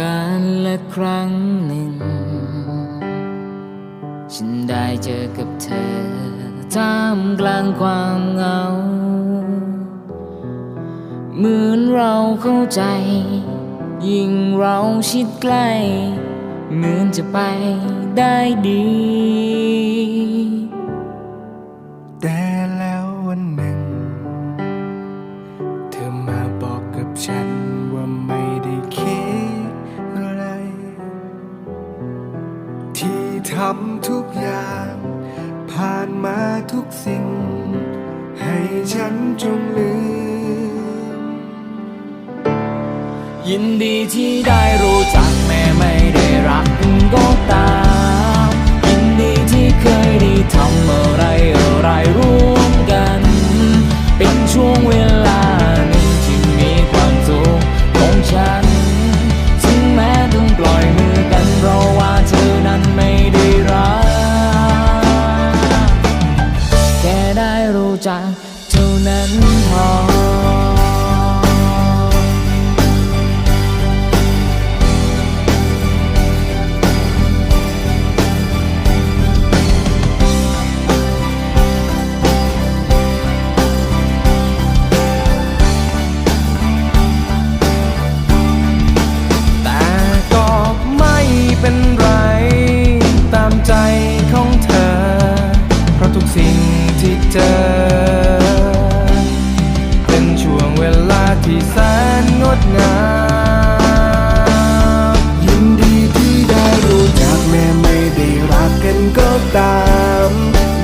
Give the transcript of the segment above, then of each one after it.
กันละครั้งหนึ่ง ฉันได้เจอกับเธอท่ามกลางความเหงา เหมือนเราเข้าใจ ยิ่งเราชิดใกล้ เหมือนจะไปได้ดี ทำทุกอย่าง ผ่านมาทุกสิ่ง ให้ฉันจงลืม ยินดีที่ได้รู้จัก ท่านั้นพอ แต่ก็ไม่เป็นไร ตามใจของเธอ เพราะทุกสิ่งที่เจอ ตาม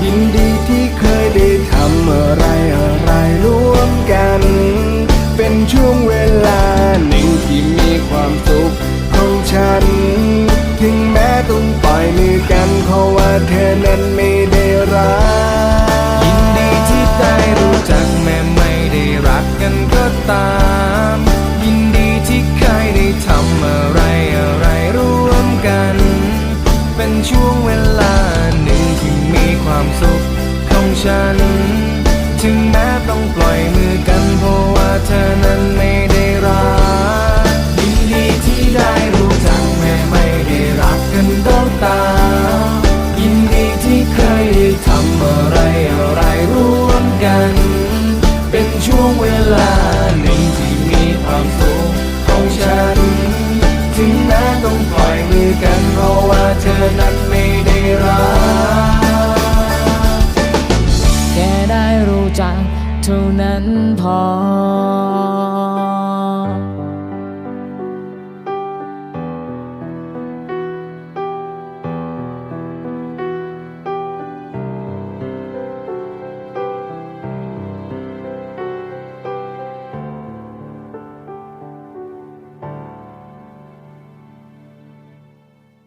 ยินดีที่เคยได้ทำอะไรอะไรร่วมกัน เป็นช่วงเวลาหนึ่งที่มีความสุขของฉัน ถึงแม้ต้องปล่อยมือกันเพราะว่าเธอนั้นไม่ได้รักยินดีที่ได้รู้จักแม้ไม่ได้รักกันก็ตามยินดีที่เคยได้ทำอะไรอะไรร่วมกัน เป็นช่วงเวลา ฉัน ถึงแม้ต้องปล่อยมือกันเพราะว่าเธอนั้นไม่ได้รักยินดีที่ได้รู้จักแม่ไม่ได้รักกันต้องตา ยินดีที่เคยทำอะไรอะไรร่วมกัน เป็นช่วงเวลาหนึ่งที่มีความสุขของฉัน ถึงแม้ต้องปล่อยมือกันเพราะว่าเธอนั้นไม่ เท่านั้นพอ